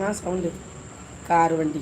நான் sound. Car வண்டி.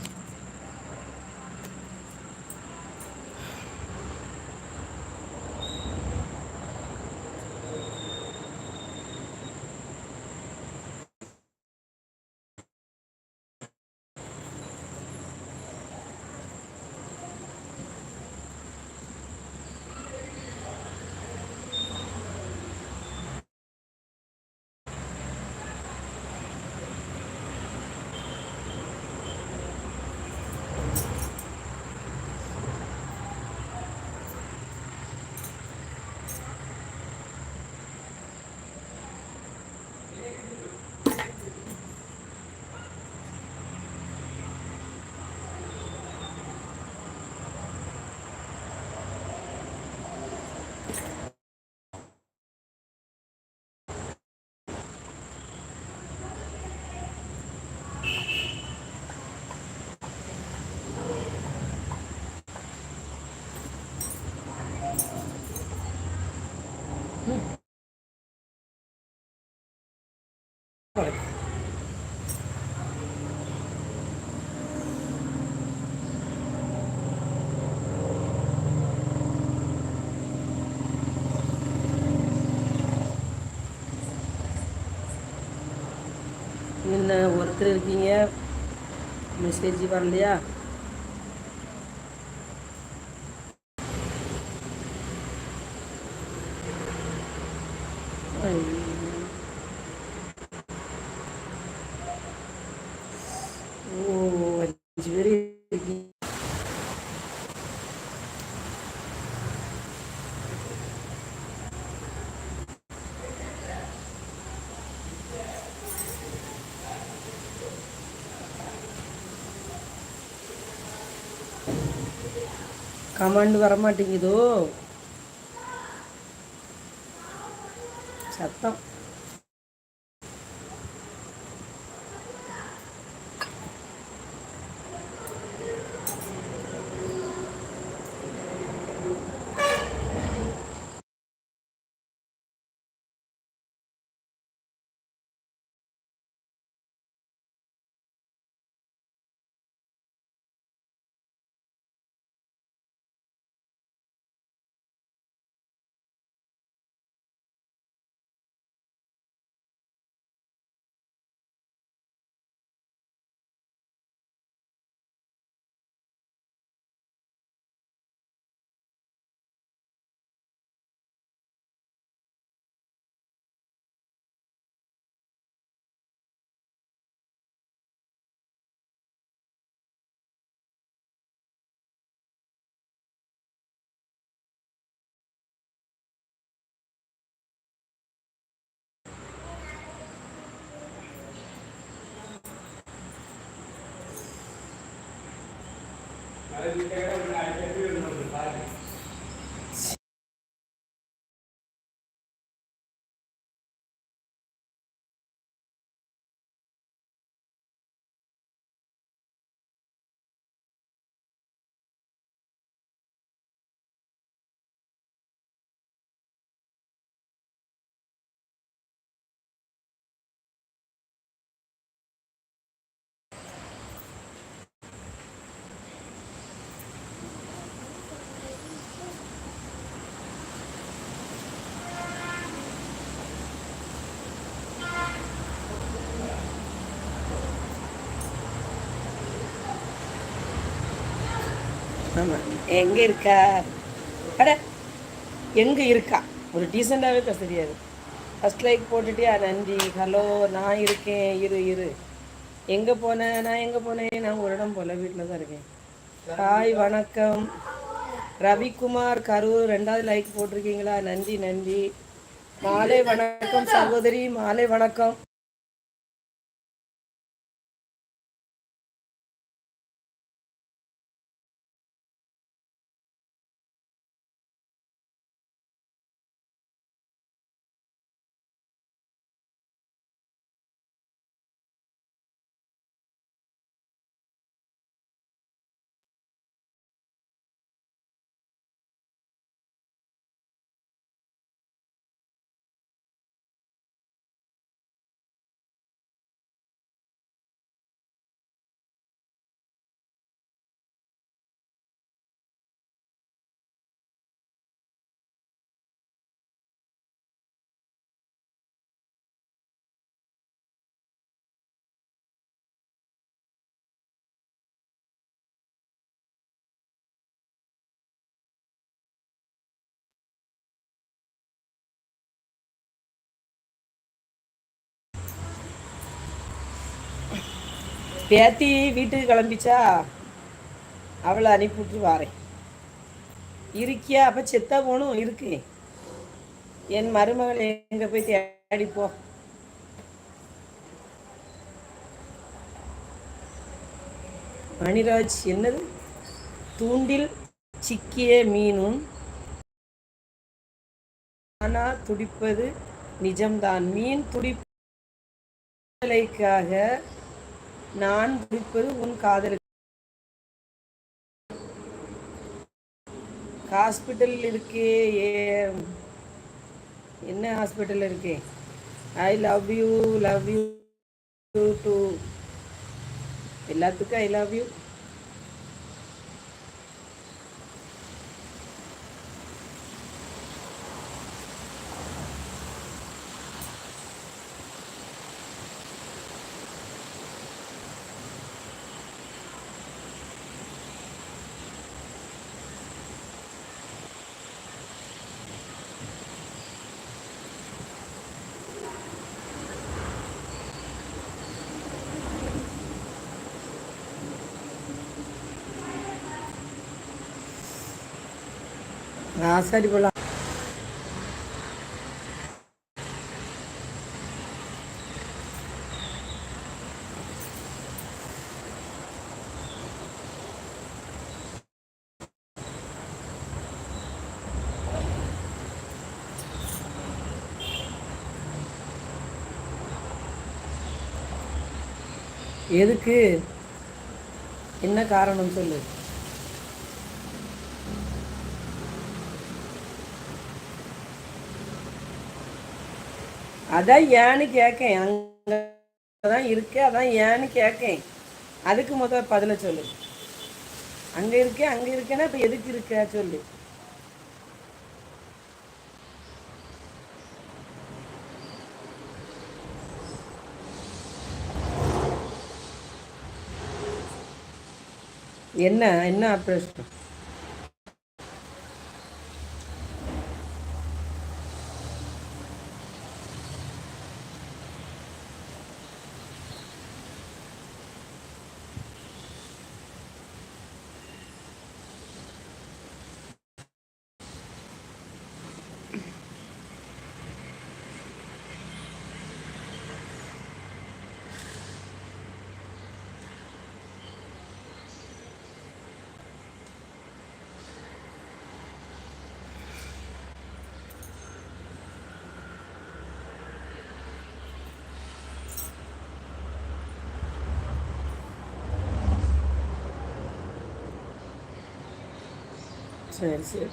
என்ன ஒருத்தர் இருக்கீங்க மெசேஜ் வரலையா ஐயோ. ஓ அஞ்சு பேர் இருக்கீங்க கமெண்ட் வரமாட்டேங்குதோ ஆமாம் எங்கே இருக்கா? அட எங்கே இருக்கா? ஒரு டீசெண்டாகவே பேச தெரியாது. ஃபஸ்ட் லைக் போட்டுட்டியா நன்றி. ஹலோ நான் இருக்கேன். இரு இரு. எங்கே போனேன் நான் எங்கே போனேன் நான் ஒரு இடம் போல வீட்டில் தான் இருக்கேன். ஹாய் வணக்கம். ரவிக்குமார் கரூர். ரெண்டாவது லைக் போட்டிருக்கீங்களா? நன்றி நன்றி. மாலை வணக்கம் சகோதரி. மாலை வணக்கம். பேத்தி வீட்டுக்கு கிளம்பிச்சா அவளை அனுப்பிவிட்டு வாரேன் இருக்கியா? அப்போ செத்தா போகணும் இருக்கு. என் மருமகள் எங்கே போய் தேடிப்போ மணிராஜ் என்னது? தூண்டில் சிக்கிய மீனும் ஆனா துடிப்பது நிஜம்தான். மீன் துடிப்பலைக்காக நான் துடிப்பது உன் காதலுக்கு. ஹாஸ்பிட்டல் இருக்கே ஏ. என்ன ஹாஸ்பிட்டல் இருக்கே? I love you love you to எல்லாத்துக்கும் ஐ லவ் யூ ஆசாரி போலாம் எதுக்கு? என்ன காரணம் சொல்லு? அதான் ஏன்னு கேட்கேன் அங்கதான் இருக்கே இருக்கு அதான் ஏன்னு கேட்கேன் அதுக்கு முதல் பதில சொல்லு. அங்கே இருக்கேன் அங்கே இருக்கேன்னா இப்போ எதுக்கு இருக்க? சொல்லு. என்ன என்ன ஆப்ரேஷன் சரி சரி.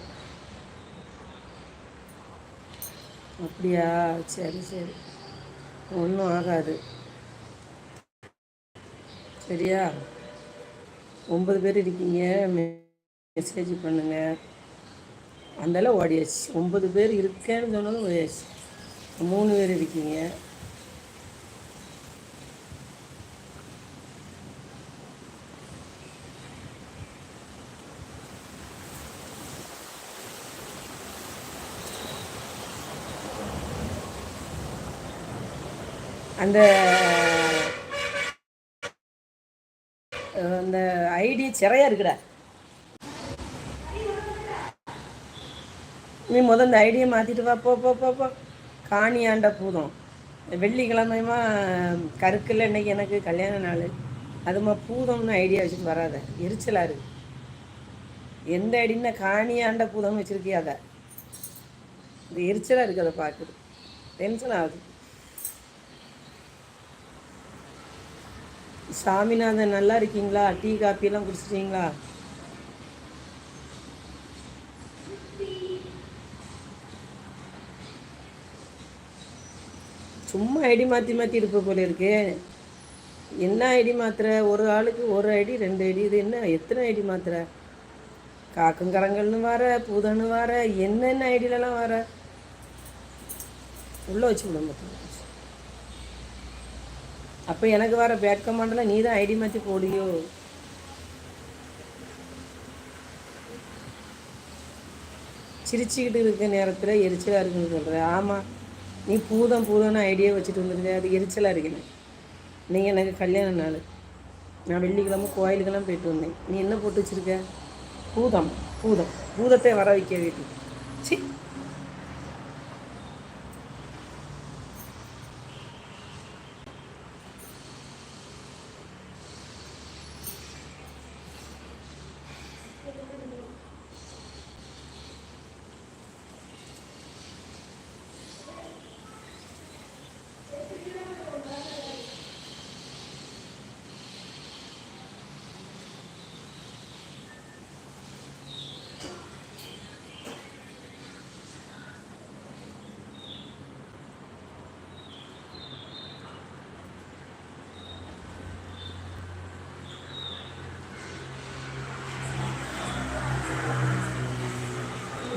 அப்படியா? சரி சரி. ஒன்றும் ஆகாது. சரியா? ஒம்பது பேர் இருக்கீங்க. மெசேஜ் பண்ணுங்க. அந்தளவு ஓடியாச்சு. ஒம்பது பேர் இருக்கேன்னு சொன்னதும் ஓடியாச்சு. மூணு பேர் இருக்கீங்க. அந்த அந்த ஐடி சிறையா இருக்குடா. நீ முதல் இந்த ஐடியை மாற்றிட்டு வா போ போ போ போ. காணியாண்ட பூதம். வெள்ளிக்கிழமையுமா கருக்கில் இன்னைக்கு எனக்கு கல்யாண நாள். அதுமா பூதம்னு ஐடியா வச்சுட்டு வராத. எரிச்சலாக இருக்கு. எந்த ஐடின்னா காணியாண்ட பூதம் வச்சுருக்கியா அதை? இது எரிச்சலாக இருக்குது அதை பார்க்குது டென்ஷன் ஆகுது. சாமிநாதன் நல்லா இருக்கீங்களா? டீ காப்பியெல்லாம் குடிச்சிட்டீங்களா? சும்மா ஐடி மாற்றி மாற்றி இருப்ப போல இருக்கு. என்ன ஐடி மாத்திர ஒரு ஆளுக்கு ஒரு ஐடி ரெண்டு ஐடி இது என்ன? எத்தனை ஐடி மாத்திர காக்கங்கரங்கள்னு வர பூதன்னு வர என்னென்ன ஐடியிலலாம் வர? உள்ளே வச்சு விட மாட்டேன். அப்போ எனக்கு வர பேக் கமாண்டில் நீ தான் ஐடி மாற்றி போடியோ சிரிச்சுக்கிட்டு இருக்க நேரத்தில் எரிச்சலாக இருக்குன்னு சொல்கிற ஆமாம் நீ பூதம் பூதம்னு ஐடியா வச்சுட்டு வந்துருக்க அது எரிச்சலாக இருக்கணும் நீங்கள் எனக்கு கல்யாண நாள். நான் வெள்ளிக்கிழமை கோயிலுக்கெல்லாம் போயிட்டு வந்தேன். நீ என்ன போட்டு வச்சுருக்க? பூதம் பூதம். பூதத்தை வர வைக்க வீட்டுக்கு சி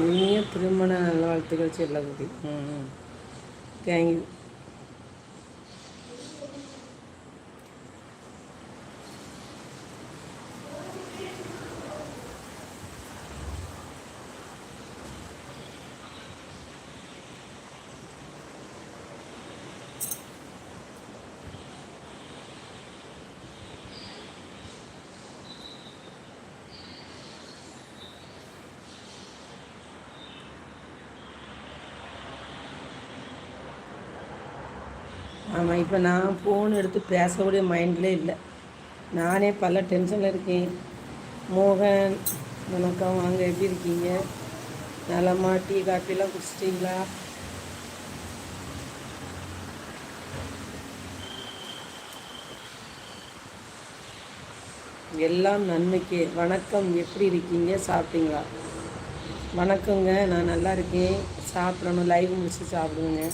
இனிய திருமண நல்வாழ்த்துக்கள் செல்லகுதி ம் தேங்க்யூ ஆமாம் இப்போ நான் ஃபோன் எடுத்து பேசக்கூடிய மைண்டில் இல்லை. நானே பல டென்ஷனில் இருக்கேன். மோகன் வணக்கம் வாங்க எப்படி இருக்கீங்க? நலமா டீ காஃபிலாம் குடிச்சிட்டிங்களா? எல்லாம் நன்மைக்கு. வணக்கம். எப்படி இருக்கீங்க? சாப்பிட்டீங்களா? வணக்கங்க. நான் நல்லா இருக்கேன். சாப்பிடணும். லைவ் முடிச்சு சாப்பிடுங்க.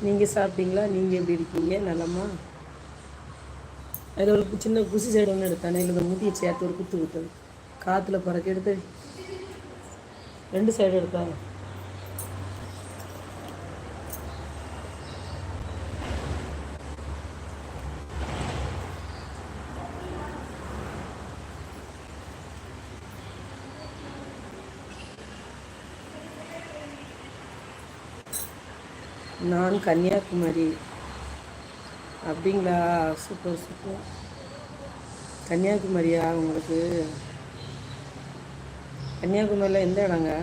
நீங்கள் சாப்பிட்டீங்களா? நீங்கள் எப்படி இருக்கீங்க? நலமா? அதில் ஒரு சின்ன குசி சைடு ஒன்று எடுத்தானே. இல்லை இந்த சேர்த்து ஒரு குத்து குத்தது காற்றுல பறக்க எடுத்து ரெண்டு சைடு எடுத்தாங்க நான் கன்னியாகுமரி. அப்படிங்களா? Super super. கன்னியாகுமரியா உங்களுக்கு? கன்னியாகுமரியில் எந்த இடங்க?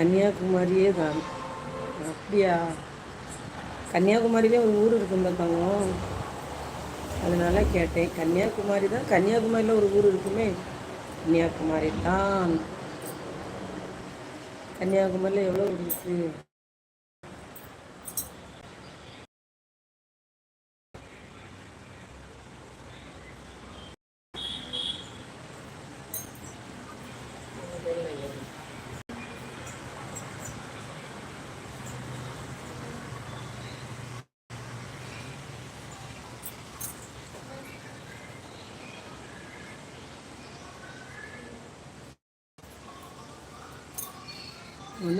கன்னியாகுமரியே தான். அப்படியா? கன்னியாகுமரியிலே ஒரு ஊர் இருக்குங்க தங்கம் அதனால கேட்டேன். கன்னியாகுமரி தான் கன்னியாகுமரியில் ஒரு ஊர் இருக்குமே. கன்னியாகுமரி தான். கன்னியாகுமரியில் எவ்வளோ ஊர் இருக்குது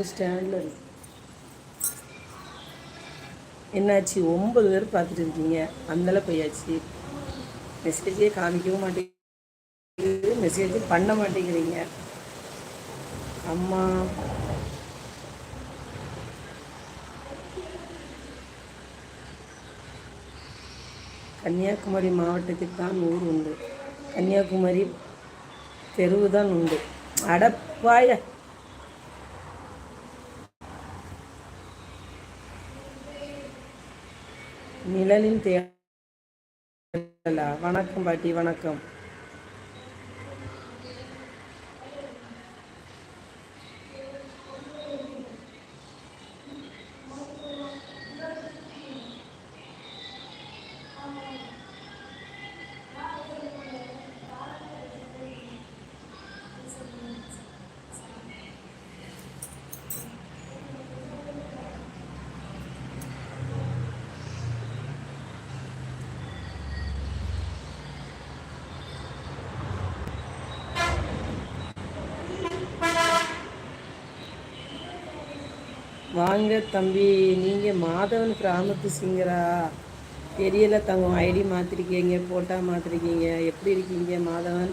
வந்து ஸ்டாண்டில் இருக்கு. என்னாச்சு? ஒன்பது பேர் பார்த்துட்டு இருக்கீங்க. அந்தளவு போயாச்சு. மெசேஜே காமிக்கவும் மாட்டேங்குது. மெசேஜ் பண்ண மாட்டேங்கிறீங்க. அம்மா. கன்னியாகுமரி மாவட்டத்தில் தான் ஊர் உண்டு. கன்னியாகுமரி தெருவு தான் உண்டு. அடப்பாய! நிழலின் தேடலா. வணக்கம் பாட்டி வணக்கம். வாங்க தம்பி நீங்கள் மாதவன் கிராமத்து சிங்கரா? தெரியல தங்க ஐடி மாற்றிருக்கீங்க ஃபோட்டோ மாற்றிருக்கீங்க எப்படி இருக்கீங்க மாதவன்?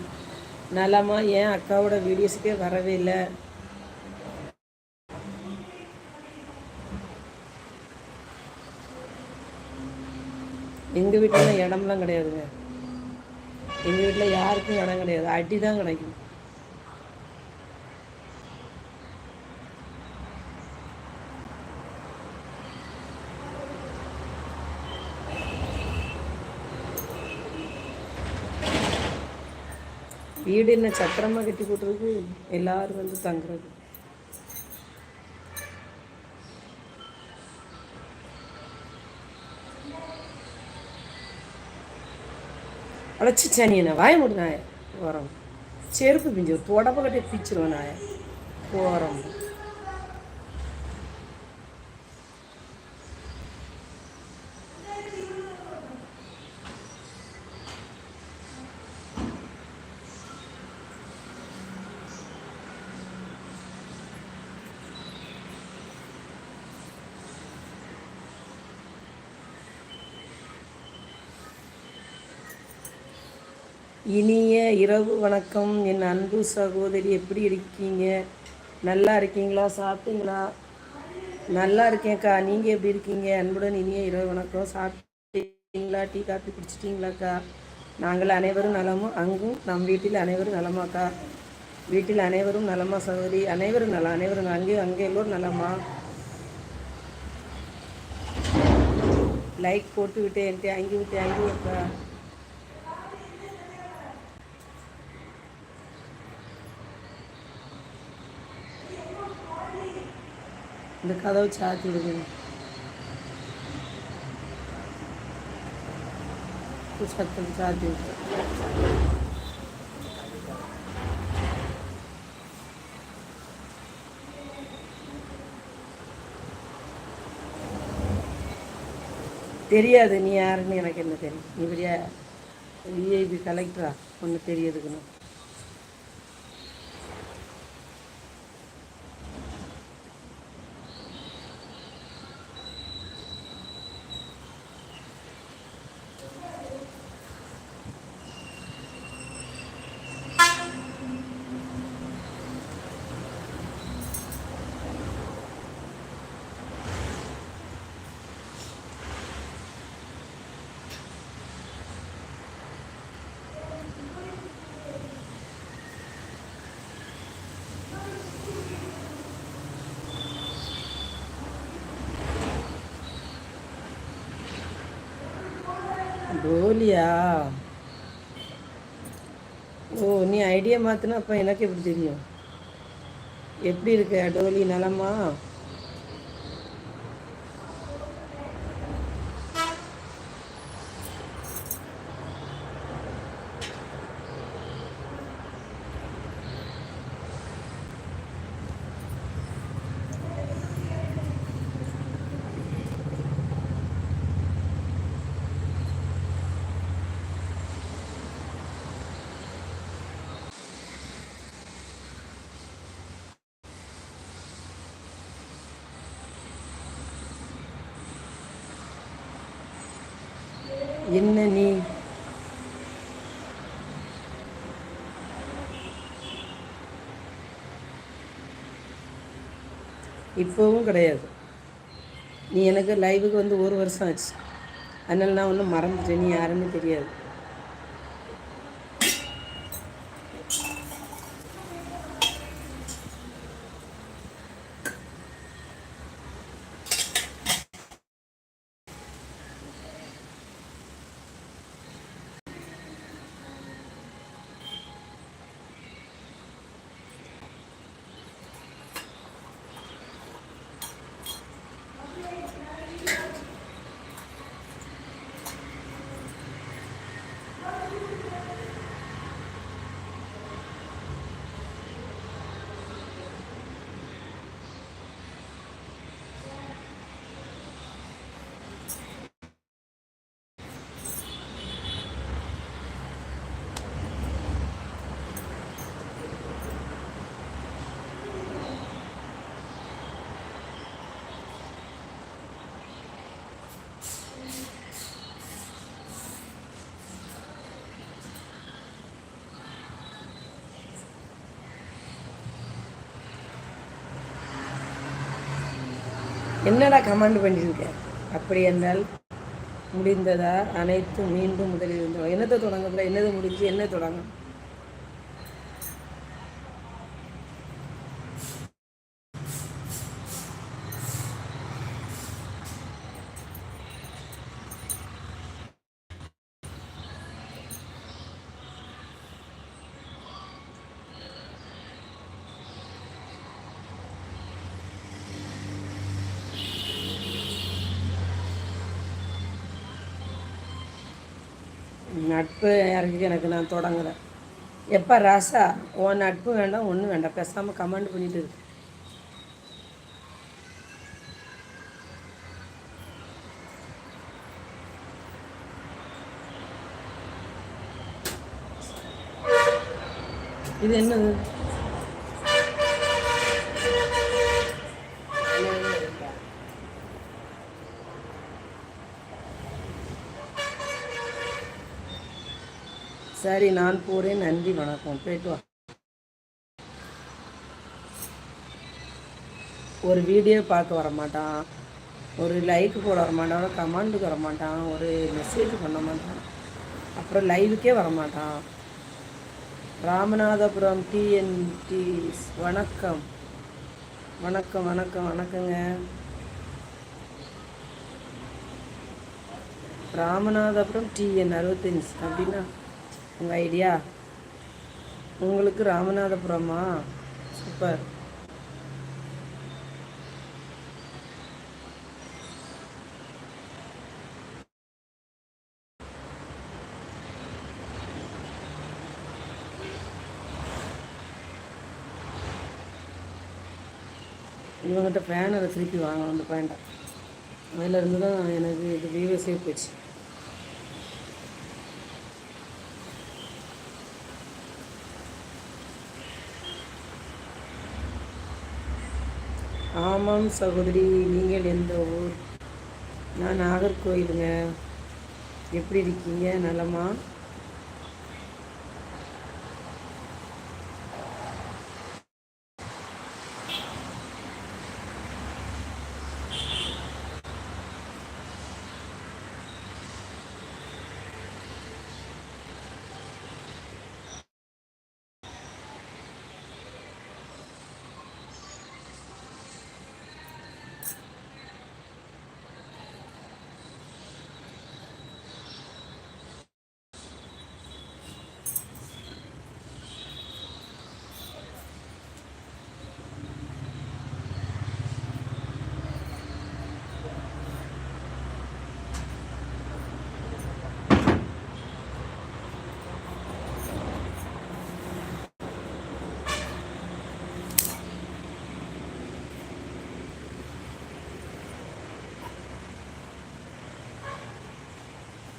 நலமா? ஏன் அக்காவோட வீடியோஸுக்கே வரவே இல்லை? எங்கள் வீட்டில் இடம்லாம் கிடையாதுங்க. எங்கள் வீட்டில் யாருக்கும் இடம் கிடையாது. அடி தான் கிடைக்கும். வீடு என்ன சத்திரமாக கட்டி போட்டுருக்கு? எல்லாரும் வந்து தங்குறது. அழைச்சிச்சா நீ என்ன வாய முடி போகிறோம் செருப்பு பிஞ்சு தொடப்ப கட்டி பிச்சிருவேன் நாய. போகிறோம் இனிய இரவு வணக்கம். என் அன்பு சகோதரி எப்படி இருக்கீங்க? நல்லா இருக்கீங்களா? சாப்பிட்டீங்களா? நல்லா இருக்கேன்க்கா நீங்கள் எப்படி இருக்கீங்க? அன்புடன் இனிய இரவு வணக்கம். சாப்பிட்டீங்களா? டீ காஃபி குடிச்சிட்டிங்களாக்கா நாங்கள் அனைவரும் நலமும் அங்கும் நம் வீட்டில் அனைவரும் நலமாக்கா வீட்டில் அனைவரும் நலமா சகோதரி? அனைவரும் நலம் அனைவரும் அங்கேயும் அங்கே எல்லோரும் நலமா? லைக் போட்டு விட்டேன் அங்கே விட்டு அங்கேயும் அக்கா. இந்த கதவை சாத்தி விடுங்க சத்தம் சாத்தி விட்டு தெரியாது நீ யாருன்னு எனக்கு என்ன தெரியும்? நீ விஐபி கலெக்டரா ஒன்று தெரியுதுக்குன்னு டோலியா ஓ நீ ஐடியா மாற்றினா அப்போ எனக்கு எப்படி தெரியும்? எப்படி இருக்க டோலி நலமா? என்ன நீ? இப்போவும் கிடையாது. நீ எனக்கு லைவுக்கு வந்து ஒரு வருஷம் ஆச்சு. அதனால நான் ஒன்றும் மறந்துட்டேன். நீ யாருன்னு தெரியாது. என்னடா கமாண்ட் பண்ணியிருக்க? அப்படி என்றால் முடிந்ததா? அனைத்து மீண்டும் முதலில் இருந்தோம் என்னத்தை தொடங்குதுல என்னது முடிஞ்சு? என்ன தொடங்கும் நட்பு யாருக்கு எனக்கு நான் தொடங்கலை எப்போ ராசா உன் நட்பு வேண்டாம் ஒன்றும் வேண்டாம். பேசாமல் கமெண்ட் பண்ணிட்டு இருக்கு இது என்னது? சரி நான் போகிறேன் நன்றி வணக்கம். போயிட்டு வா. ஒரு வீடியோ பார்க்க வர மாட்டான். ஒரு லைக்கு போட வர மாட்டான். ஒரு கமெண்ட்டுக்கு வர மாட்டான். ஒரு மெசேஜ் பண்ண மாட்டான். அப்புறம் லைவுக்கே வர மாட்டான். ராமநாதபுரம் டிஎன்டி வணக்கம். வணக்கம் வணக்கம் வணக்கங்க. ராமநாதபுரம் டிஎன் அறுபத்தஞ்சு அப்படின்னா உங்கள் ஐடியா உங்களுக்கு ராமநாதபுரமா? சூப்பர் இவங்ககிட்ட பேனரை திருப்பி வாங்கணும் அந்த பேண்ட்டை அதில் இருந்து தான் எனக்கு இது வியூவஸே போச்சு. ஆமாம் சகோதரி நீங்கள் எந்த ஊர்? நான் நாகர்கோயிலுங்க. எப்படி இருக்கீங்க? நலமா?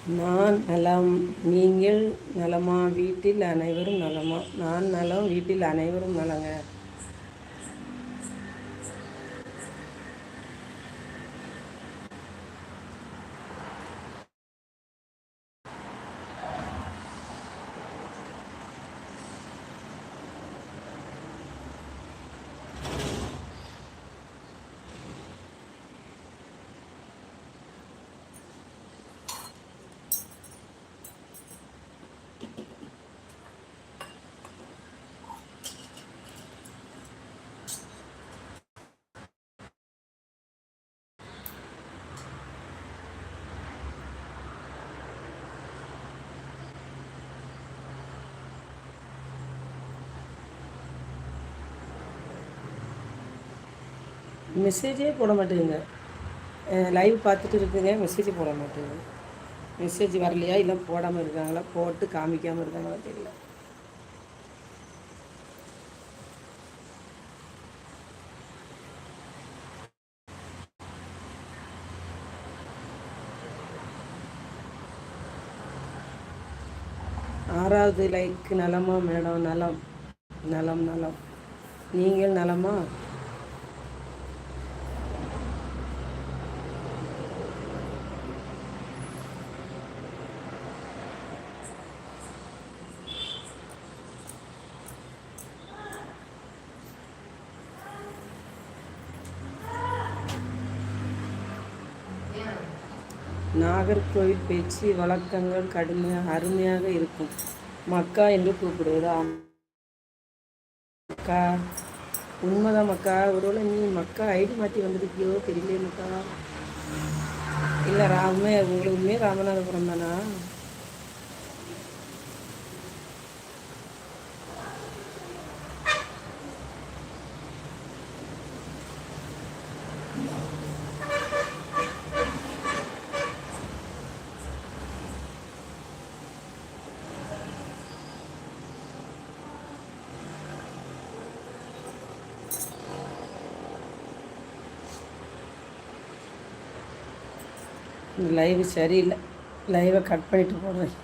நான் நலம் நீங்கள் நலமா வீட்டில் அனைவரும் நலமா? நான் நலம் வீட்டில் அனைவரும் நலங்க. மெசேஜே போட மாட்டேங்குங்க. லைவ் பார்த்துட்டு இருக்குங்க மெசேஜ் போட மாட்டேங்க மெசேஜ் வரலையா இல்லை போடாமல் இருக்காங்களா போட்டு காமிக்காமல் இருக்காங்களா தெரியல. ஆறாவது லைக் நலமா மேடம் நலம். நலம் நலம். நீங்கள் நலமா? நாகர்கோவில் பேச்சு வழக்கங்கள் கடுமையாக அருமையாக இருக்கும். மக்கா என்று கூப்பிடுவது மக்கா உண்மைதான் மக்கா. ஒருவேளை நீ மக்கா ஐடி மாற்றி வந்திருக்கியோ? தெரியலையே மக்கா. இல்லை ராமே உங்களுக்கு உண்மையே ராமநாதபுரம் தானா? லைவ் சரியில்லை. லைவை கட் பண்ணிட்டு போடுறேன்